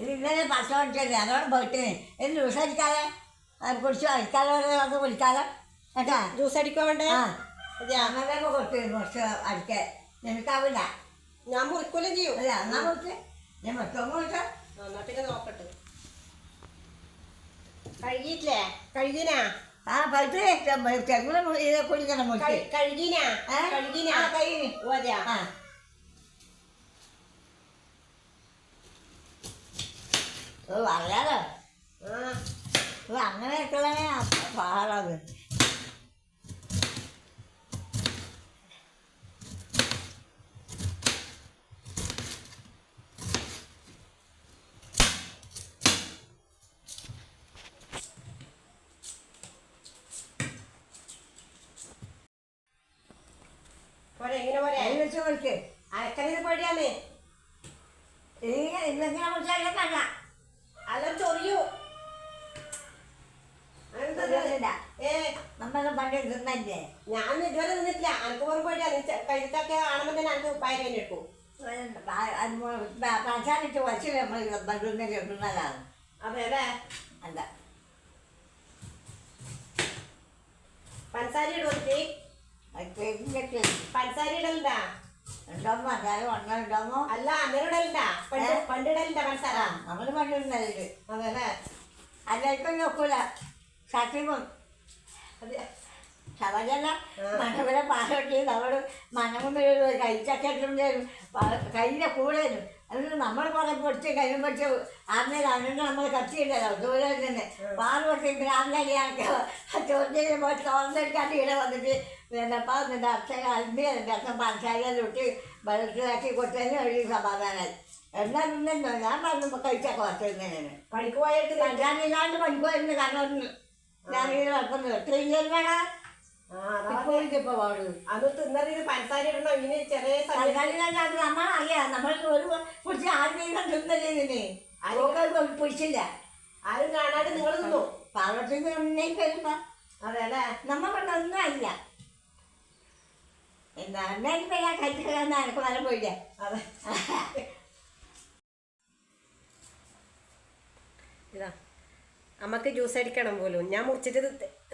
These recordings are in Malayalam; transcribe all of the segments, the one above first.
ഇന്നലെ പത്ത് മണിക്കല്ലേ അതോടെ പോയിട്ട് ഇത് ജ്യൂസ് അടിക്കാതെ? കുടിച്ചു അടിക്കാതെ അത് കുടിക്കാതെ കേട്ടാ ജ്യൂസ് അടിക്കാൻ വേണ്ടേ? ആ. അങ്ങനെ കൊടുത്തിരുന്നു കുറച്ച് അടിക്കാൻ നിനക്കാവില്ല ഞാൻ മുറിക്കൊല്ലം ചെയ്യും. അല്ല എന്നാ കൊടുത്ത് ഞാൻ മൊത്തം ആ, എന്നാ പിന്നെ നോക്കട്ടെ. കഴുകിയിട്ടില്ലേ? കഴുകിനാ ആ പഴുത്ത് തെങ്ങും ഇത് കുടിക്കണം മുറിച്ച്. കഴി- കഴുകിനാ? കഴുകിനാ കഴുകി. ഓ, അതെയാ. ആ. ഓ അങ്ങനെയൊക്കെയുള്ള പാടാത് പോരെ എങ്ങനെ പോരെ കൈ വെച്ച് കൊടുക്ക് അരക്കലിത് പേടിയാന്ന് ഈ ഇന്നെങ്ങനെ കുറിച്ചാലും കണ്ട അല്ല ചൊറിയൂ. അതെന്താ ഇത്? ഇല്ല ഏ. നമ്മളെ പണ്ട് തിന്നല്ലേ ഞാൻ ഇതുവരെ നിന്നിട്ടില്ല. അനക്ക് പോലും പേടിയാണ് കഴുത്തൊക്കെ കാണുമ്പോൾ തന്നെ അനക്ക് പയറ് തന്നെ എടുക്കും. പഞ്ചായത്ത് വച്ച് നമ്മൾ ബന്ധുവിനെ തിന്നതാണ് അതെ അല്ലേ അല്ല പഞ്ചസാര ഇടുവത്തി പഞ്ചസാര ഇടലുണ്ടാ ഉണ്ടാകുമ്പോ അതായത് ഉണ്ടാകുമ്പോ അല്ല അന്നേരം ഇടലുണ്ടാ പണ്ട്? പണ്ട് ഇടലുണ്ടാ പഞ്ചസാര ആ നമ്മൾ പണ്ടിരുന്നല്ലേ അതെ അല്ലേ അതിലേക്കും നോക്കൂല. സത്യമം അതെ. ശബരല്ല പാലൊട്ടി നമ്മൾ മനം കഴിച്ചൊക്കെ കയ്യിലെ കൂടുതലും അത് നമ്മൾ കുറെ പൊടിച്ച് കഴിയും പൊടിച്ച് ആദ്യം അന്ന് നമ്മൾ കത്തിയില്ലല്ലോ ദൂരെ തന്നെ പാൽ പൊട്ടി ഗ്രാമിലൊക്കെ ചോദ്യം പോയി തോന്നിട്ട് ഇവിടെ വന്നിട്ട് പിന്നെ പറഞ്ഞിട്ട് അച്ഛൻ അൽമി അച്ഛൻ പഞ്ചായത്തിൽ ഇട്ട് വെള്ളത്തിലാക്കി കൊടുത്തതിന് ഒരു സമാധാനമായി എന്നാ നിന്നോ ഞാൻ പറഞ്ഞു കഴിച്ചൊക്കെ വച്ചിരുന്നതിന് പണിക്ക് പോയിട്ട് ഞാൻ ഇല്ലാണ്ട് കാരണം ഞാനിങ്ങനെ കാരണം ഞാൻ വേണം ആ എത്ര പാടും അത് തിന്നറിയത് പഞ്ചസാര ഇടണം. ഇതിന് ചെറിയ നമ്മളറിയാം. നമ്മൾ ഒരു കുറിച്ച് ആദ്യം തിന്നല്ലേ ആരോഗ്യം പിടിച്ചില്ല ആരും കാണാണ്ട് നിങ്ങൾ തിന്നു? ഉന്നയിക്ക് വരുമ്പോ അതെ അല്ലേ? നമ്മ കൊണ്ടൊന്നും അല്ല എന്താ എന്നാലും ഞാൻ കഴിക്കാൻ എനിക്ക് വരം പോയില്ല? അതെ. ഇതാ. അമ്മയ്ക്ക് ജ്യൂസ് അടിക്കണം പോലും. ഞാൻ മുറിച്ചിട്ട്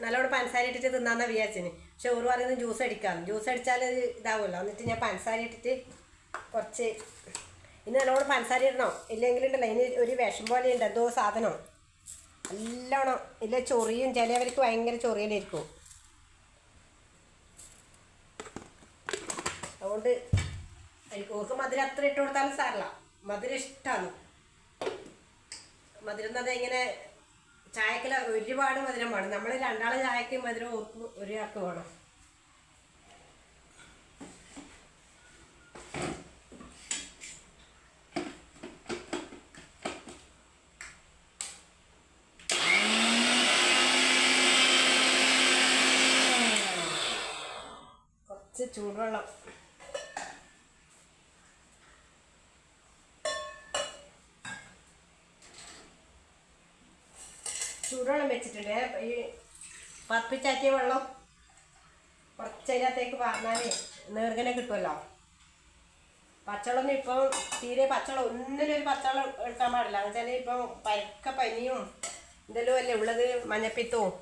നല്ലോണം പഞ്ചസാര ഇട്ടിട്ട് തിന്നാന്ന വിചാരിച്ചിന്. പക്ഷെ ഓർ പറയുന്നത് ജ്യൂസ് അടിക്കാം ജ്യൂസ് അടിച്ചാൽ ഇതാവുമല്ലോ എന്നിട്ട് ഞാൻ പഞ്ചസാര ഇട്ടിട്ട് കുറച്ച് ഇനി നല്ലോണം പഞ്ചസാര ഇടണം. ഇല്ലെങ്കിലുണ്ടല്ലോ ഇനി ഒരു വിഷം പോലെ ഉണ്ട് എന്തോ സാധനം. നല്ലോണം ഇല്ല ചൊറിയും ചിലവർക്ക് ഭയങ്കര ചൊറിയലായിരിക്കും. അതുകൊണ്ട് എനിക്ക് ഓർക്ക് മധുരം അത്ര ഇട്ട് കൊടുത്താലും സാറില്ല മധുരം ഇഷ്ടമാണ് മധുരം എന്ന് പറഞ്ഞാൽ ഇങ്ങനെ ചായക്കിൽ ഒരുപാട് മധുരം വേണം. നമ്മൾ രണ്ടാളെ ചായക്ക് മധുരം ഒരാൾക്ക് വേണം. കുറച്ച് ചൂടുവെള്ളം. ചൂടുവെള്ളം വെച്ചിട്ടുണ്ട്. ഈ പപ്പിച്ചാറ്റിയ വെള്ളം കുറച്ച് അതിനകത്തേക്ക് പറഞ്ഞാലേ നേർഗനെ കിട്ടുമല്ലോ പച്ചവെള്ളം ഇപ്പം തീരെ പച്ചവെള്ളം ഒന്നിനും ഒരു പച്ചവെള്ളം എടുക്കാൻ പാടില്ല. എന്ന് വെച്ചാൽ ഇപ്പം പരക്ക പനിയും എന്തെല്ലോ അല്ലേ ഉള്ളത് മഞ്ഞപ്പിത്തവും.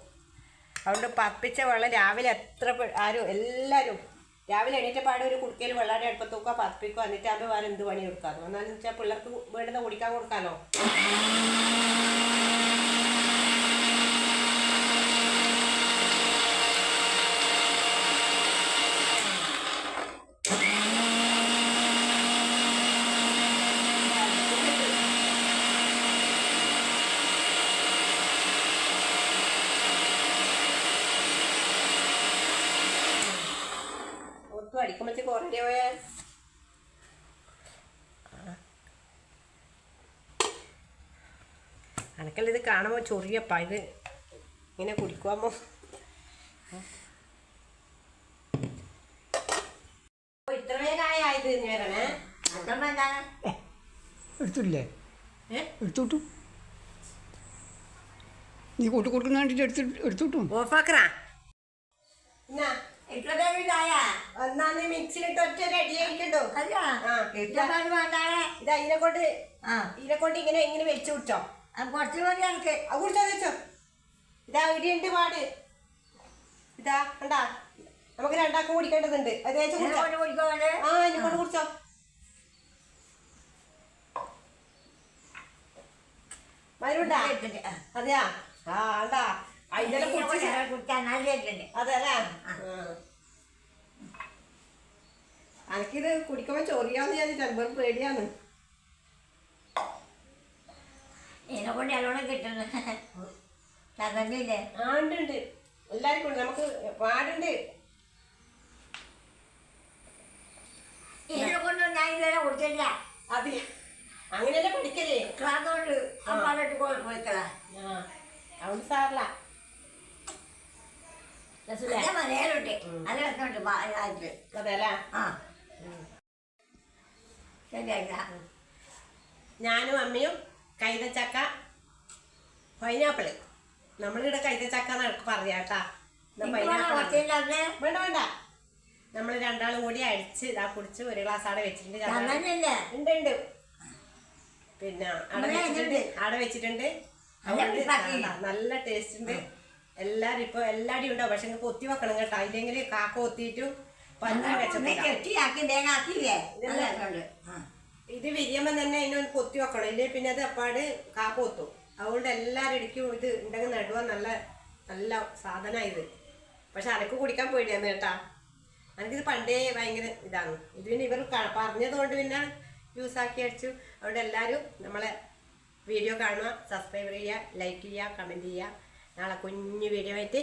അതുകൊണ്ട് പപ്പിച്ച വെള്ളം രാവിലെ എത്ര ആരും എല്ലാവരും രാവിലെ എണീറ്റ പാടെ ഒരു കുടുക്കയിൽ വെള്ളാടെ അടുപ്പത്ത് നോക്കുക പപ്പിക്കുക എന്നിട്ട് അത് വേറെ എന്ത് പണി കൊടുക്കാമോ എന്നാന്ന് വെച്ചാൽ പിള്ളേർക്ക് വേണ്ടുന്ന കുടിക്കാൻ കൊടുക്കാമല്ലോ ഒത്തും അടിക്കുമ്പോഴത്തെ പോയാൽ പോയാ അനക്കല്ല ഇത് കാണുമ്പോൾ ചൊറിയപ്പ. ഇത് ഇങ്ങനെ കുടിക്കുവാമോ എടുത്തില്ലേ എടുത്തോട്ടു. നീ കൂട്ടി കൊടുക്കുന്ന കണ്ടിട്ട് എടുത്ത് എടുത്തോട്ടു. ഓഫാക്കറാ. എന്നാ ഇത്ര പേര് ചായ എന്നാ നീ മിക്സിയിലിട്ട് ഒറ്റ റെഡി ആയിരിക്കണ്ടോ അല്ല ആ. ഇത്ര പേര് വേണ്ടാണ് ഇത് അതിനെ കൊണ്ട് ഇതിനെ കൊണ്ട് ഇങ്ങനെ ഇങ്ങനെ വെച്ച് കുടിച്ചോ. കുറച്ച് മതി എനിക്ക് അത് കുടിച്ചോ വെച്ചോ ഇതാ ഇടിയുണ്ട് പാട്. ഇതാ കണ്ടാ? നമുക്ക് രണ്ടാക്കും കുടിക്കേണ്ടതുണ്ട്. അത് ഇതിനെ കുടിച്ചോ? ആ കൊണ്ട് കുടിച്ചോ. മരുണ്ടാ അതെയാ? ആ കണ്ടാ? അതല്ലേ എനിക്കിത് കുടിക്കുമ്പോ ചൊറിയാന്ന് ഞാൻ ചിലപ്പോൾ പേടിയാണ്. ഇതിനെ കൊണ്ട് നല്ലോണം കിട്ടുന്നു തന്നില്ലേ ആ ഉണ്ട് ഉണ്ട്. എല്ലാവർക്കും ഉണ്ട്. നമുക്ക് പാടുണ്ട്. ഇതിനെ കൊണ്ട് ഞാൻ ഇതുവരെ കുടിച്ചില്ല അത് അങ്ങനെയല്ലേ പഠിക്കല്ലേ ക്ലാസ് കൊണ്ട് അമ്മാലോട്ട് പോയിക്കളാ ആ. അതുകൊണ്ട് സാറില്ല. അതെല്ലേ ആ ഞാനും അമ്മയും കൈതച്ചക്ക പൈനാപ്പിൾ. നമ്മളിവിടെ കൈതച്ചക്ക എന്നൊക്കെ പറയാ കേട്ടാ. എന്നാ പൈനാപ്പിൾ കുറച്ചില്ലാതെ വേണ്ട വേണ്ട. നമ്മൾ രണ്ടാളും കൂടി അടിച്ച് ഇതാ കുടിച്ച് ഒരു ഗ്ലാസ് അവിടെ വെച്ചിട്ടുണ്ട്. ഉണ്ട് ഉണ്ട് പിന്നെ അവിടെ വെച്ചിട്ടുണ്ട്. അവിടെ വെച്ചിട്ടുണ്ട്. നല്ല ടേസ്റ്റ് ഉണ്ട്. എല്ലാരും ഇപ്പൊ എല്ലാരും ഉണ്ടാവും പക്ഷെ നിങ്ങൾക്ക് ഒത്തി വെക്കണം കേട്ടോ. ഇല്ലെങ്കിൽ കാക്ക ഒത്തിയിട്ടും പഞ്ഞി ഇത് വിരിയുമ്പോ തന്നെ അതിനൊന്ന് കൊത്തി വെക്കണം. ഇല്ലേ പിന്നെ അത് അപ്പാട് കാക്ക കൊത്തും. അതുകൊണ്ട് എല്ലാരും ഇടയ്ക്കും ഇത് ഉണ്ടെങ്കിൽ നടുവ നല്ല നല്ല സാധന ഇത്. പക്ഷെ അനക്ക് കുടിക്കാൻ പോയിട്ടാന്ന് കേട്ടാ. എനിക്കിത് പണ്ടേ ഭയങ്കര ഇതാണ്. ഇത് പിന്നെ ഇവർ പറഞ്ഞതുകൊണ്ട് പറഞ്ഞത് കൊണ്ട് പിന്നെ യൂസ് ആക്കി അടിച്ചു. അതുകൊണ്ട് എല്ലാവരും നമ്മളെ വീഡിയോ കാണുക സബ്സ്ക്രൈബ് ചെയ്യുക ലൈക്ക് ചെയ്യുക കമന്റ് ചെയ്യുക. നാളെ കുഞ്ഞു വീഡിയോ ആയിട്ട്